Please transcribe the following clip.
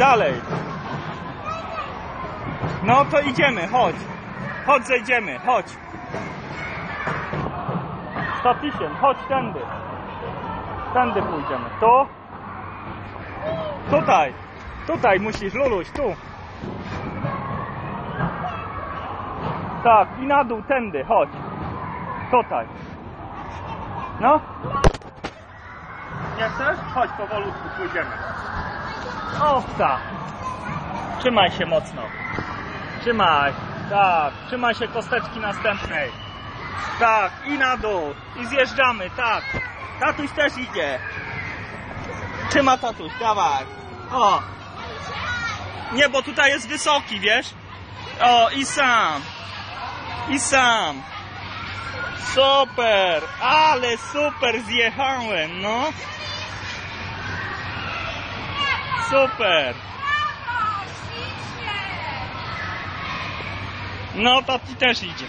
Dalej. No to idziemy, chodź. Chodź, zejdziemy, chodź. Statysiem, chodź tędy. Tędy pójdziemy. Tu. Tutaj. Tutaj musisz, Luluś, tu. Tak, i na dół, tędy, chodź. Tutaj. No. Nie chcesz? Chodź, powolutku pójdziemy. Owca. Trzymaj się mocno. Trzymaj. Tak, trzymaj się kosteczki następnej. Tak, i na dół. I zjeżdżamy, tak. Tatuś też idzie. Trzyma tatuś, dawaj. O. Nie, bo tutaj jest wysoki, wiesz? O, i sam. I sam. Super, ale super zjechałem, no. Super. No, tati też idzie.